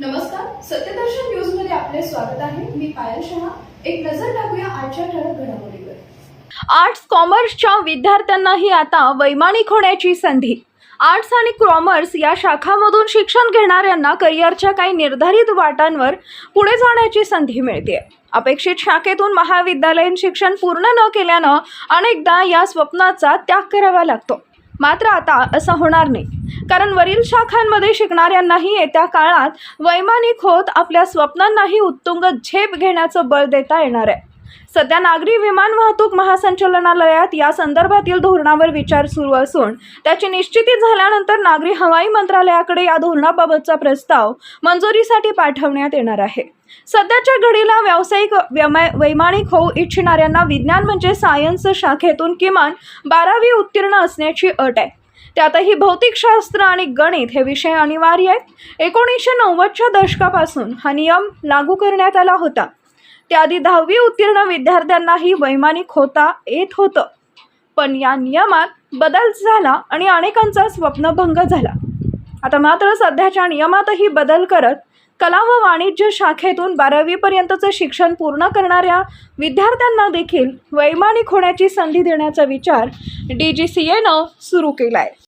नमस्कार सत्यदर्शन न्यूजमध्ये आपले स्वागत आहे. मी पायल शहा. एक नजर टाकूया आजच्या ठळक घडामोडीवर. आर्ट्स कॉमर्सच्या विद्यार्थ्यांनाही आता वैमानिक होण्याची संधी. आर्ट्स आणि कॉमर्स या शाखामधून शिक्षण घेणाऱ्यांना करिअरच्या काही निर्धारित वाटांवर पुढे जाण्याची संधी मिळते. अपेक्षित शाखेतून महाविद्यालयीन शिक्षण पूर्ण न केल्यानं अनेकदा या स्वप्नाचा त्याग करावा लागतो. मात्र आता असं होणार नाही. कारण वरील शाखांमध्ये शिकणाऱ्यांनाही येत्या काळात वैमानिक होत आपल्या स्वप्नांनाही उत्तुंग झेप घेण्याचं बळ देता येणार आहे. सध्या नागरी विमान वाहतूक महासंचालनालयात या संदर्भातील धोरणावर विचार सुरू असून त्याची निश्चिती झाल्यानंतर नागरी हवाई मंत्रालयाकडे या धोरणाबाबतचा प्रस्ताव मंजुरीसाठी पाठवण्यात येणार आहे. सध्याच्या घडीला व्यावसायिक वैमानिक होऊ इच्छिणाऱ्यांना विज्ञान म्हणजे सायन्स शाखेतून किमान बारावी उत्तीर्ण असण्याची अट आहे. त्यातही भौतिकशास्त्र आणि गणित हे विषय अनिवार्य आहेत. एकोणीसशे नव्वदच्या दशकापासून हा नियम लागू करण्यात आला होता. त्याआधी दहावी उत्तीर्ण विद्यार्थ्यांनाही वैमानिक होता येत होतं. पण या नियमात बदल झाला आणि अनेकांचा स्वप्नभंग झाला. आता मात्र सध्याच्या नियमातही बदल करत कला व वाणिज्य शाखेतून बारावीपर्यंतचं शिक्षण पूर्ण करणाऱ्या विद्यार्थ्यांना देखील वैमानिक होण्याची संधी देण्याचा विचार डी जी सी एनं सुरू केला आहे